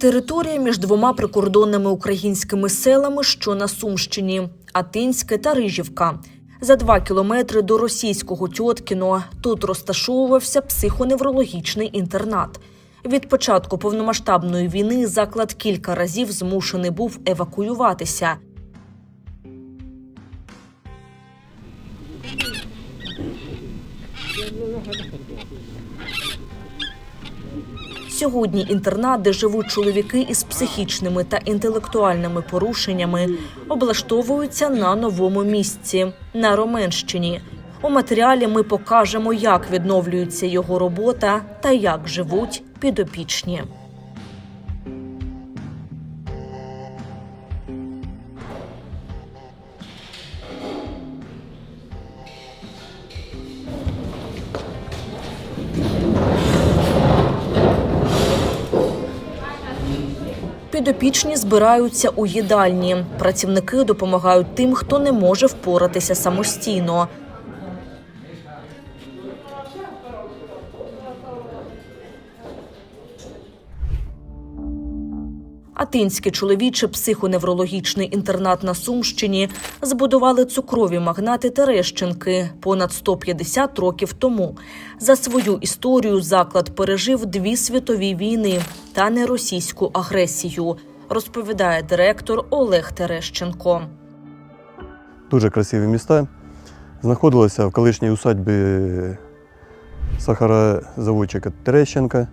Територія між двома прикордонними українськими селами, що на Сумщині Атинське та Рижівка. За два кілометри до російського Тьоткіно тут розташовувався психоневрологічний інтернат. Від початку повномасштабної війни заклад кілька разів змушений був евакуюватися. Сьогодні інтернат, де живуть чоловіки із психічними та інтелектуальними порушеннями, облаштовуються на новому місці на Роменщині. У матеріалі ми покажемо, як відновлюється його робота та як живуть підопічні. Підопічні збираються у їдальні. Працівники допомагають тим, хто не може впоратися самостійно. Атинський чоловічий психоневрологічний інтернат на Сумщині збудували цукрові магнати Терещенки понад 150 років тому. За свою історію заклад пережив дві світові війни та неросійську агресію, розповідає директор Олег Терещенко. Дуже красиві міста. Знаходилися в колишній усадьбі сахарозаводчика Терещенка.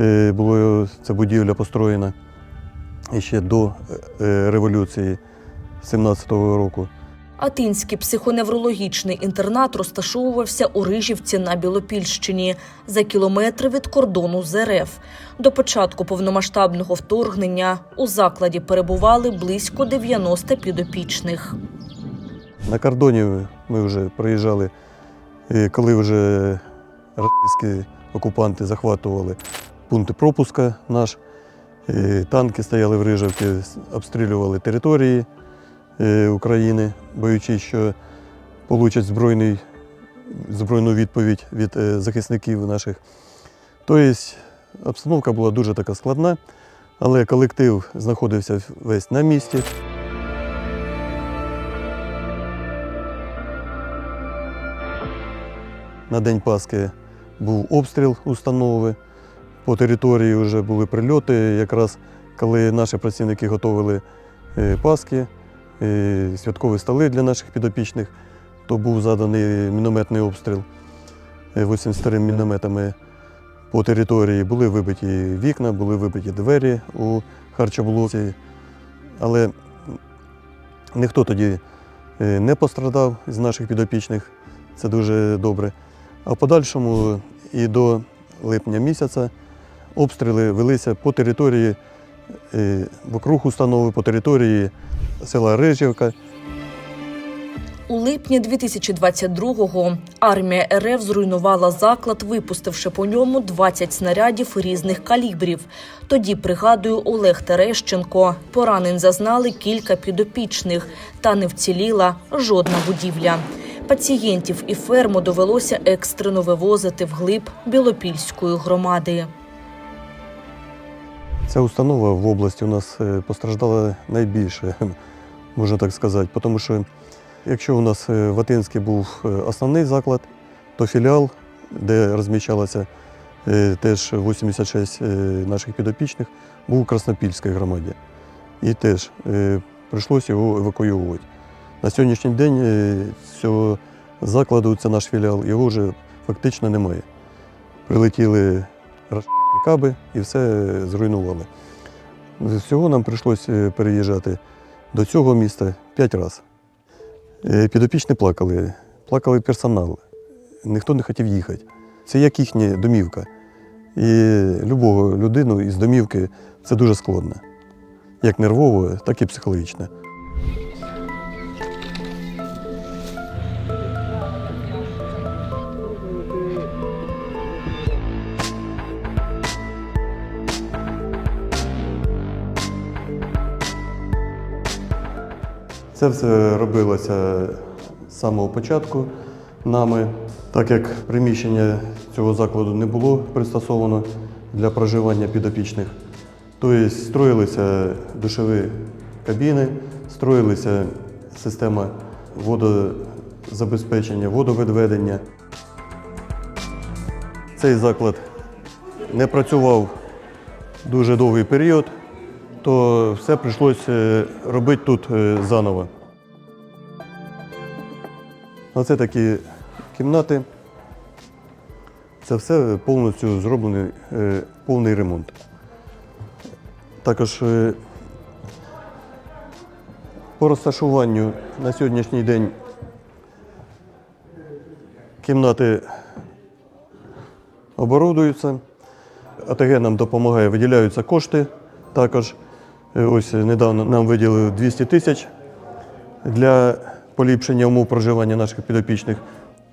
Е, Було ця будівля построєна ще до е, революції 17-го року. Атинський психоневрологічний інтернат розташовувався у Рижівці на Білопільщині за кілометри від кордону з РФ. До початку повномасштабного вторгнення у закладі перебували близько 90 підопічних. На кордоні ми вже проїжджали, е, коли вже російські окупанти захватували пункти пропуска наш. Е, Танки стояли в Рижівці, обстрілювали території е, України, боючись, що получать збройний, збройну відповідь від е, захисників наших. Тобто обстановка була дуже така складна, але колектив знаходився весь на місці. На День Пасхи був обстріл установи. По території вже були прильоти. Якраз коли наші працівники готували е, Пасхи, е, святкові столи для наших підопічних, то був заданий мінометний обстріл е, 83 мінометами по території. Були вибиті вікна, були вибиті двері у харчоблоці. Але ніхто тоді е, не пострадав з наших підопічних. Це дуже добре. А в подальшому і до липня місяця обстріли велися по території е, вокруг установи, по території села Рижівка. У липні 2022-го армія РФ зруйнувала заклад, випустивши по ньому 20 снарядів різних калібрів. Тоді, пригадую, Олег Терещенко поранень зазнали кілька підопічних, та не вціліла жодна будівля. Пацієнтів і ферму довелося екстрено вивозити вглиб Білопільської громади. Ця установа в області у нас е, постраждала найбільше, можна так сказати. Тому що якщо у нас е, в Атинській був е, основний заклад, то філіал, де розміщалося теж 86 е, наших підопічних, був у Краснопільській громаді. І теж прийшлося його евакуювати. На сьогоднішній день цього закладу, це наш філіал, його вже фактично немає. Прилетіли рашистські каби і все зруйнували. Всього нам прийшлося переїжджати до цього міста п'ять разів. Е, Підопічні плакали, плакали персонал. Ніхто не хотів їхати. Це як їхня домівка. І любого людину із домівки це дуже складно. Як нервово, так і психологічно. Це все робилося з самого початку нами, так як приміщення цього закладу не було пристосовано для проживання підопічних, Тобто строїлися душові кабіни, строїлися система водозабезпечення, водовідведення. Цей заклад не працював дуже довгий період, то все прийшлося робити тут е, заново. Оце такі кімнати. Це все повністю зроблений е, повний ремонт. Також е, по розташуванню на сьогоднішній день кімнати оборудуються. АТГ нам допомагає, виділяються кошти. Також е, ось недавно нам виділили 200 тисяч для поліпшення умов проживання наших підопічних.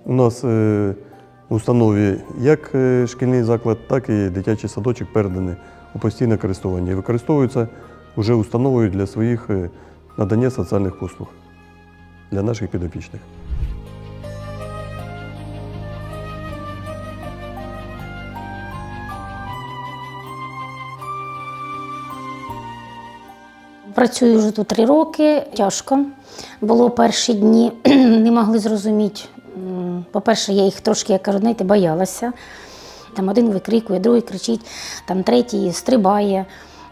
У нас е, в установі як е, шкільний заклад, так і дитячий садочок передані у постійне користування і використовуються вже установою для своїх е, надання соціальних послуг для наших підопічних. Працюю вже тут три роки, тяжко. Було перші дні, не могли зрозуміти. По-перше, я їх трошки, як кажу, знаєте, боялася. Там один викрикує, другий кричить, там третій стрибає.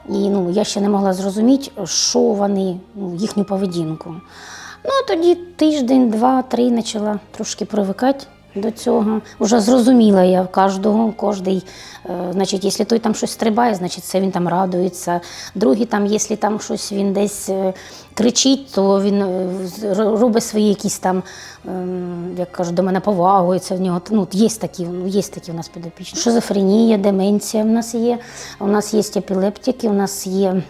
І ну, я ще не могла зрозуміти, що вони, ну, їхню поведінку. Ну, а тоді тиждень, два, три почала трошки привикати до цього. Уже зрозуміла я кожного, кожний, е, значить, якщо той там щось стрибає, значить це він там радується. Другий там, якщо там щось він десь е, кричить, то він е, робить свої якісь там, ем, як кажуть, до мене повагу. І це в нього ну, є такі, ну, є такі у нас підопічні. Шизофренія, деменція в нас є. У нас є епілептики, у нас є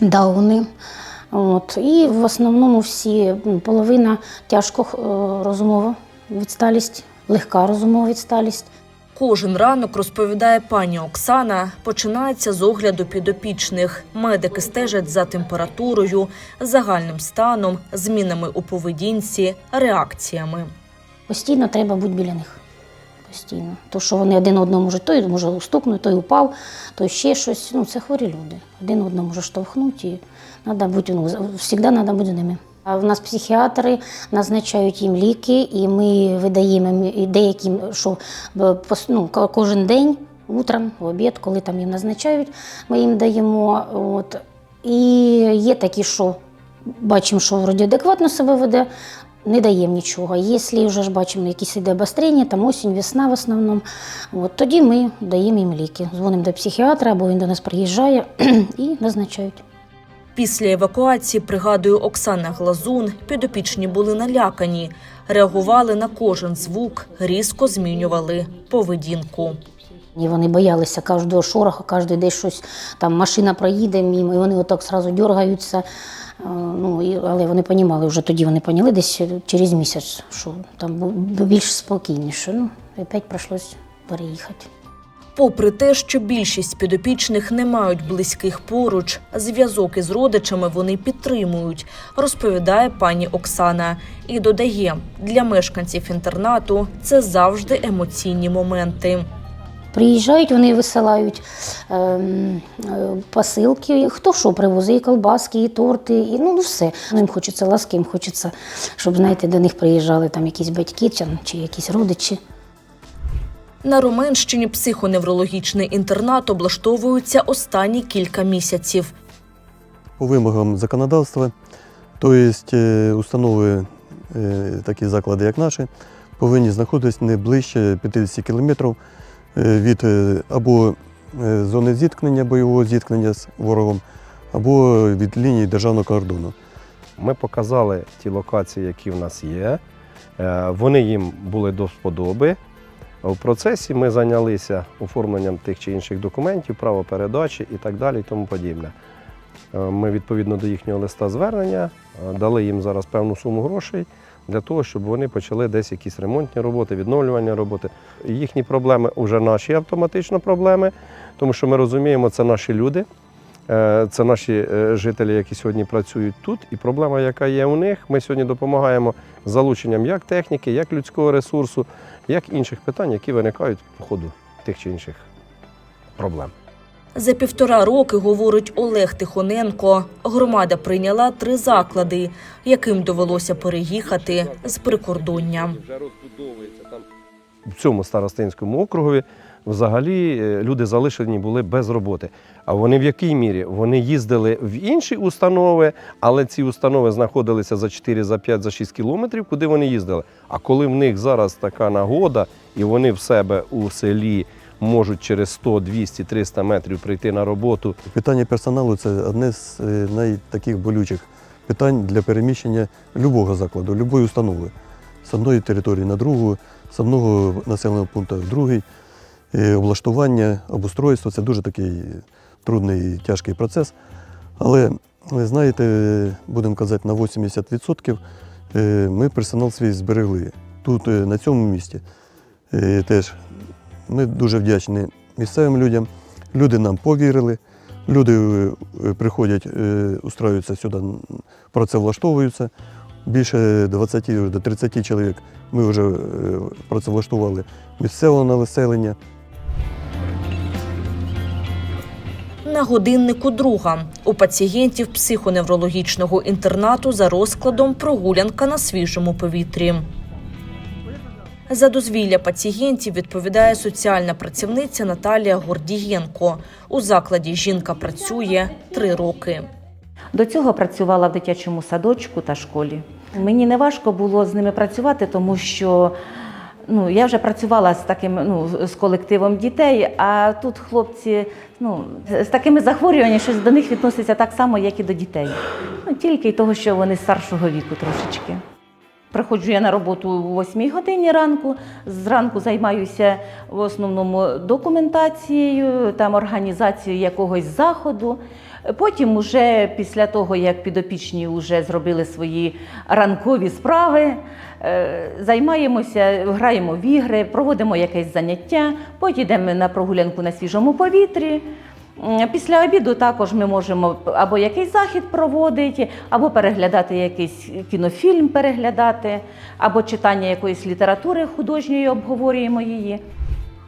дауни. От. І в основному всі ну, половина тяжко розумова відсталість, легка розумова відсталість. Кожен ранок, розповідає пані Оксана, починається з огляду підопічних. Медики стежать за температурою, загальним станом, змінами у поведінці, реакціями. Постійно треба бути біля них. Постійно. То, що вони один одному можуть, той може устукнути, той упав, той ще щось. Ну, це хворі люди. Один одному може штовхнути і треба бути, ну, завжди треба бути з ними. В нас психіатри назначають їм ліки, і ми видаємо деяким, що е, ну, ко- кожен день, утром, в обід, коли там їм назначають, ми їм даємо. От. І є такі, що бачимо, що вроді адекватно себе веде, не даємо нічого. Якщо вже ж бачимо якісь іде обострення, там осінь, весна в основному, от, тоді ми даємо їм ліки. Дзвонимо до психіатра, або він до нас приїжджає і назначають. Після евакуації, пригадує Оксана Глазун, підопічні були налякані, реагували на кожен звук, різко змінювали поведінку. І вони боялися кожного шороха, кожен десь щось, там машина проїде мимо, і вони отак одразу дергаються. Е, Ну, і, але вони розуміли, вже тоді вони поняли десь через місяць, що там більш спокійніше. Ну, і опять прийшлось переїхати. Попри те, що більшість підопічних не мають близьких поруч, зв'язок із родичами вони підтримують, розповідає пані Оксана. І додає, для мешканців інтернату це завжди емоційні моменти. Приїжджають, вони висилають ем, е, посилки. Хто що привозить, і колбаски, і торти, і ну, ну все. Ну, Їм хочеться ласки, їм хочеться, щоб знаєте, до них приїжджали там якісь батьки чи, чи якісь родичі. На Роменщині психоневрологічний інтернат облаштовується останні кілька місяців. По вимогам законодавства, тобто установи, е, такі заклади, як наші, повинні знаходитися не ближче 50 кілометрів е, від або зони зіткнення, бойового зіткнення з ворогом, або від лінії державного кордону. Ми показали ті локації, які в нас є. Вони їм були до вподоби. У процесі ми зайнялися оформленням тих чи інших документів, право передачі і так далі, і тому подібне. Е, Ми відповідно до їхнього листа звернення е, дали їм зараз певну суму грошей для того, щоб вони почали десь якісь ремонтні роботи, відновлювання роботи. Їхні проблеми вже наші автоматично проблеми, тому що ми розуміємо, це наші люди. Е, Це наші е, жителі, які сьогодні працюють тут. І проблема, яка є у них, ми сьогодні допомагаємо з залученням як техніки, як людського ресурсу, як інших питань, які виникають по ходу тих чи інших проблем. За півтора роки, говорить Олег Тихоненко, громада прийняла три заклади, яким довелося переїхати з прикордоння. В цьому старостинському округові взагалі е, люди залишені були без роботи. А вони в якій мірі? Вони їздили в інші установи, але ці установи знаходилися за 4, за 5, за 6 кілометрів, куди вони їздили. А коли в них зараз така нагода, і вони в себе у селі можуть через 100, 200, 300 метрів прийти на роботу, Питання персоналу це одне з е, найтаких болючих питань для переміщення любого закладу, любої установи. З одної території на другу, з одного населеного пункту в другий. Е, Облаштування, обустройство це дуже такий трудний і тяжкий процес. Але, ви знаєте, будемо казати, на 80% е, ми персонал свій зберегли. Тут, е, на цьому місці, теж ми дуже вдячні місцевим людям. Люди нам повірили, люди приходять, устраюються сюди, працевлаштовуються. Більше 20 до 30 чоловік ми вже працевлаштували місцевого населення. На годиннику друга у пацієнтів психоневрологічного інтернату за розкладом прогулянка на свіжому повітрі. За дозвілля пацієнтів відповідає соціальна працівниця Наталія Гордієнко. У закладі жінка працює три роки. До цього працювала в дитячому садочку та школі. Мені не важко було з ними працювати, тому що ну, я вже працювала з таким ну, з колективом дітей, а тут хлопці ну, з такими захворюваннями, що до них відноситься так само, як і до дітей. Ну, тільки й того, що вони з старшого віку трошечки. Приходжу я на роботу о 8 годині ранку. Зранку займаюся в основному документацією, там організацією якогось заходу. Потім, уже після того, як підопічні вже зробили свої ранкові справи, е, займаємося, граємо в ігри, проводимо якесь заняття, потім йдемо на прогулянку на свіжому повітрі. Після обіду також ми можемо або якийсь захід проводити, або переглядати якийсь кінофільм, переглядати, або читання якоїсь літератури художньої, обговорюємо її.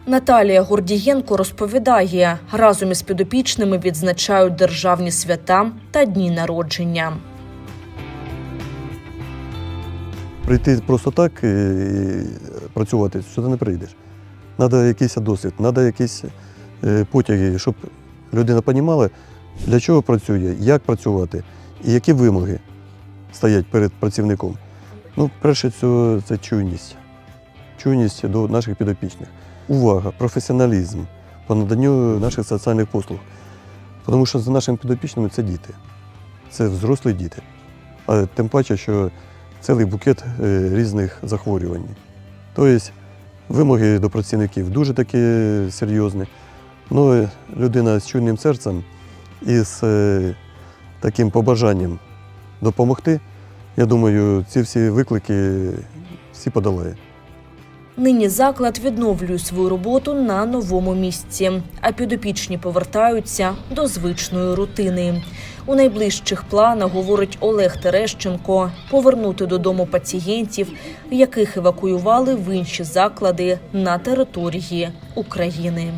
Наталія Гордієнко розповідає, разом із підопічними відзначають державні свята та дні народження. Прийти просто так і працювати сюди не прийдеш. Треба якийсь досвід, треба якісь е, потяги, щоб людина розуміла, для чого працює, як працювати і які вимоги стоять перед працівником. Ну, перше, це, це чуйність. Чуйність до наших підопічних. Увага, професіоналізм по наданню наших соціальних послуг. Тому що за нашими підопічними це діти, це взрослі діти. А тим паче, що цілий букет е, різних захворювань. Тобто вимоги до працівників дуже такі серйозні. Ну, людина з чуйним серцем і з е, таким побажанням допомогти, я думаю, ці всі виклики всі подолає. Нині заклад відновлює свою роботу на новому місці, а підопічні повертаються до звичної рутини. У найближчих планах, говорить Олег Терещенко, повернути додому пацієнтів, яких евакуювали в інші заклади на території України.